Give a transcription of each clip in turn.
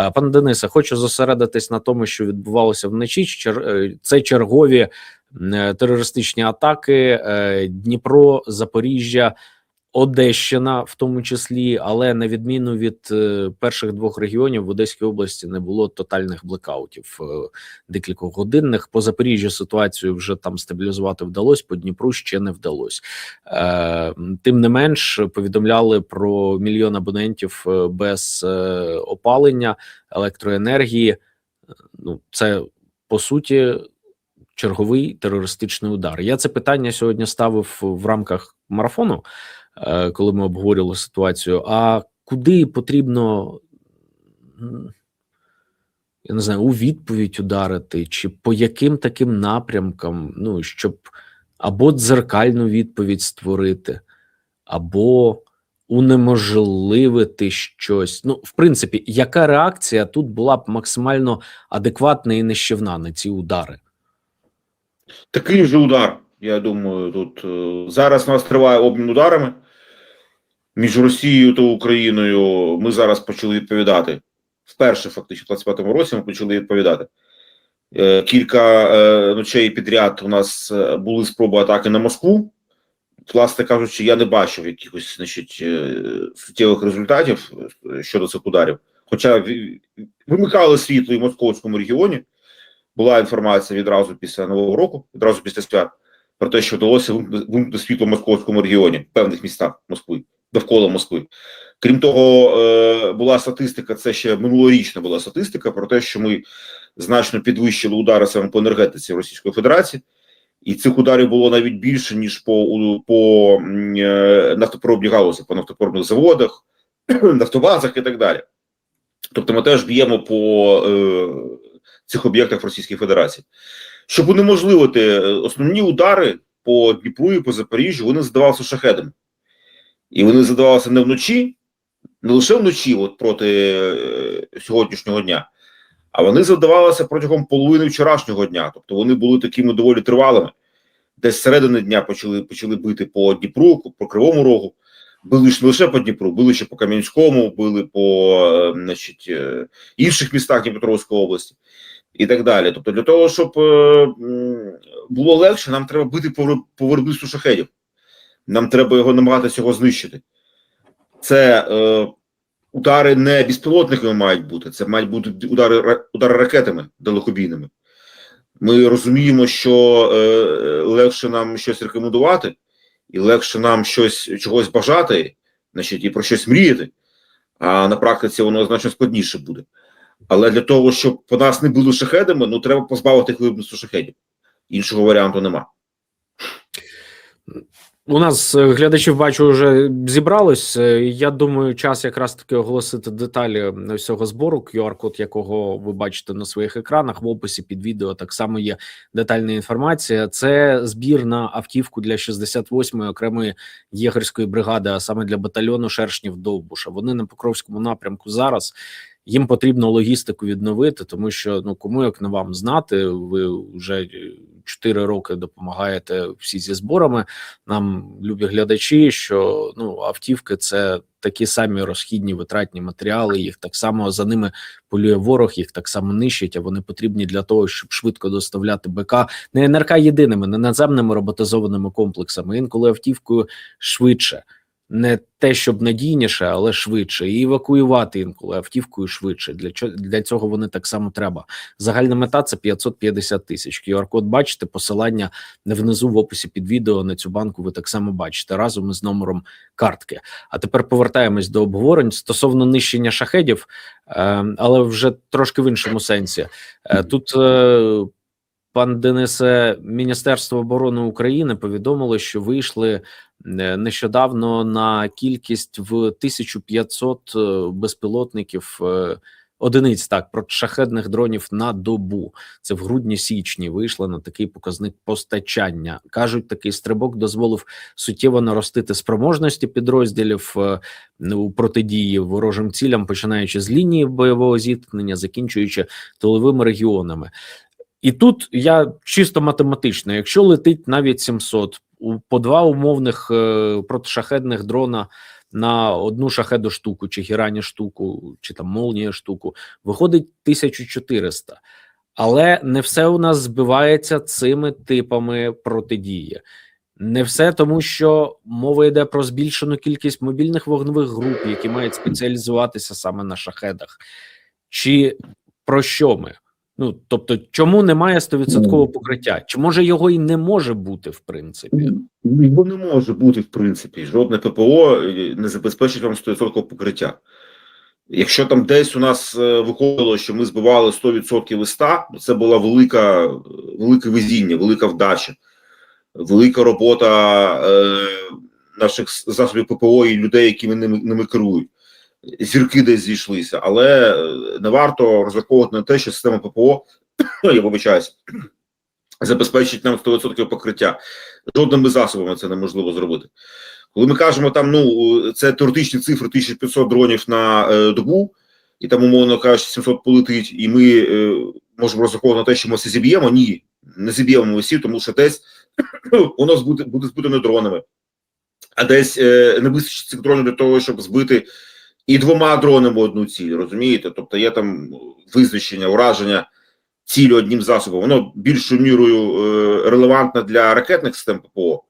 Е, Пане Денисе, хочу зосередитись на тому, що відбувалося вночі. Е, Це чергові е, терористичні атаки Дніпро, Запоріжжя, Одещина, в тому числі, але на відміну від е, перших двох регіонів в Одеській області не було тотальних блекаутів е, декількох годинних. По Запоріжжю ситуацію вже там стабілізувати вдалося, по Дніпру ще не вдалося. Е, тим не менш, повідомляли про мільйон абонентів без опалення, електроенергії. Ну, це по суті черговий терористичний удар. Я це питання сьогодні ставив в рамках марафону, коли ми обговорювали ситуацію. А куди потрібно, я не знаю, у відповідь ударити, чи по яким таким напрямкам, ну щоб або дзеркальну відповідь створити, або унеможливити щось. Ну, в принципі, яка реакція тут була б максимально адекватна і нищівна на ці удари? Такий же удар, я думаю, тут е, зараз у нас триває обмін ударами між Росією та Україною. Ми зараз почали відповідати. Вперше, фактично, в 25-му році ми почали відповідати. Е, Кілька е, ночей підряд у нас були спроби атаки на Москву. Власне кажучи, я не бачив якихось значить, суттєвих результатів щодо цих ударів. Хоча вимикали світло і в московському регіоні. Була інформація відразу після Нового року, відразу після свят, про те, що вдалося вимкнути світло в московському регіоні, в певних містах Москви, довкола Москви. Крім того, е, була статистика, це ще минулорічна була статистика про те, що ми значно підвищили удари саме по енергетиці Російської Федерації, і цих ударів було навіть більше, ніж по, по е, нафтопробній галузі, по нафтопробних заводах, нафтобазах і так далі. Тобто ми теж б'ємо по е, цих об'єктах Російської Федерації. Щоб унеможливити е, основні удари по Дніпру і по Запоріжжю, вони задавалися шахедами. І вони задавалися не вночі, не лише вночі, от проти е, сьогоднішнього дня, а вони задавалися протягом половини вчорашнього дня. Тобто вони були такими доволі тривалими. Десь середини дня почали, почали бити по Дніпру, по Кривому Рогу. Били ж не лише по Дніпру, били ще по Кам'янському, били по е, значить, інших містах Дніпропетровської області і так далі. Тобто, для того, щоб е, було легше, нам треба бити по, вир- виробництву шахедів. Нам треба його намагатися його знищити. Це е, удари не безпілотниками мають бути, це мають бути удари, удари ракетами далекобійними. Ми розуміємо, що е, легше нам щось рекомендувати, і легше нам щось чогось бажати, значить, і про щось мріяти. А на практиці воно значно складніше буде. Але для того, щоб по нас не були шахедами, ну треба позбавити їх виробництва шахедів. Іншого варіанту нема. У нас е, глядачів бачу вже зібралось. Е, Я думаю, час якраз таки оголосити деталі всього збору. QR-код, якого ви бачите на своїх екранах. В описі під відео так само є детальна інформація. Це збір на автівку для 68-ї окремої єгерської бригади, а саме для батальйону шершнів Довбуша. Вони на Покровському напрямку зараз. Їм потрібно логістику відновити, тому що ну кому як не вам знати, ви вже 4 роки допомагаєте всі зі зборами. Нам любі глядачі, що ну автівки це такі самі розхідні витратні матеріали. Їх так само за ними полює ворог, їх так само нищать. А вони потрібні для того, щоб швидко доставляти БК не НРК єдиними, не наземними роботизованими комплексами. Інколи автівкою швидше. Не те, щоб надійніше, але швидше, і евакуювати інколи автівкою швидше. Для чого для цього вони так само треба. Загальна мета це 550 тисяч. QR-код бачите, посилання внизу в описі під відео на цю банку. Ви так само бачите разом із номером картки. А тепер повертаємось до обговорень стосовно нищення шахедів, е, але вже трошки в іншому сенсі. Е, тут е, пан Денисе, Міністерство оборони України повідомило, що вийшли нещодавно на кількість в 1500 е, безпілотників. е, Одиниць так протишахедних дронів на добу. Це в грудні-січні вийшло на такий показник постачання. кажуть, такий стрибок дозволив суттєво наростити спроможності підрозділів е, у протидії ворожим цілям, починаючи з лінії бойового зіткнення, закінчуючи тиловими регіонами. І тут я чисто математично, якщо летить навіть 700, у- по два умовних е, протишахедних дрона на одну шахеду штуку, чи гірані штуку, чи там молнія штуку, виходить 1400. Але не все у нас збивається цими типами протидії. Не все тому, що мова йде про збільшену кількість мобільних вогневих груп, які мають спеціалізуватися саме на шахедах. Чи про що ми? Ну тобто, чому немає 100% покриття? Чи може його і не може бути, в принципі? Бо не може бути, в принципі, жодне ППО е, не забезпечить вам 100% покриття. Якщо там десь у нас е, виходило, що ми збивали 100% із 100, це була велика, велике везіння, велика вдача, велика робота е, наших засобів ППО і людей, які ними, ними керують. Зірки десь зійшлися, але е, не варто розраховувати на те, що система ППО, я вибачаюсь, забезпечить нам 100% покриття. Жодними засобами це неможливо зробити. Коли ми кажемо, там ну це теоретичні цифри 1500 дронів на е, добу, і там, умовно кажучи, 700 полетить, і ми е, можемо розраховувати на те, що ми все зіб'ємо. Ні, не зіб'ємо всі, тому що десь воно збуде, буде не дронами, а десь е, не вистачить цих дронів для того, щоб збити і двома дронами одну ціль. Розумієте? Тобто є там визначення, ураження цілі одним засобом. Воно більшою мірою е, релевантне для ракетних систем ППО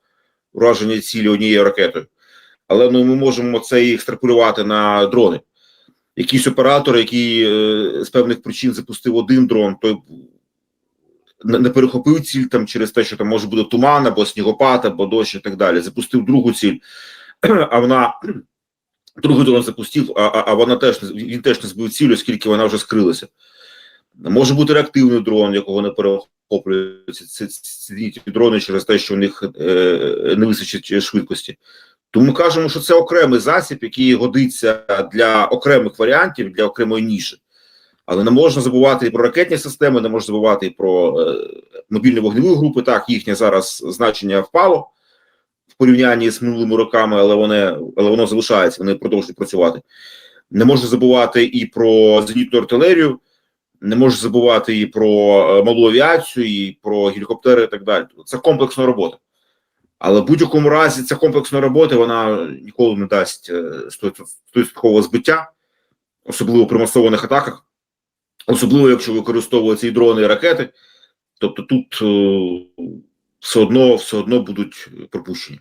ураження цілі однією ракетою. Але ну, ми можемо це і екстраполювати на дрони. Якийсь оператор, який е, з певних причин запустив один дрон, той не, перехопив ціль там через те, що там може бути туман, або снігопад, або дощ і так далі. Запустив другу ціль, а вона другий дрон запустив, а, а, а вона теж він теж не збив ціль, оскільки вона вже скрилася. Може бути реактивний дрон, якого не перехоплюються ці, дрони через те, що у них е, не вистачить швидкості. Тому кажемо, що це окремий засіб, який годиться для окремих варіантів, для окремої ніші. Але не можна забувати і про ракетні системи, не можна забувати і про е, мобільні вогневі групи. Так, їхнє зараз значення впало порівнянні з минулими роками, але вони, але воно залишається, вони продовжують працювати. Не можна забувати і про зенітну артилерію, не можна забувати і про е, малу авіацію, і про гелікоптери, і так далі. Це комплексна робота. Але в будь-якому разі ця комплексна робота вона ніколи не дасть е, 100% збиття, особливо при масованих атаках, особливо якщо використовуються і дрони, і ракети. Тобто тут е, все одно, все одно будуть пропущені.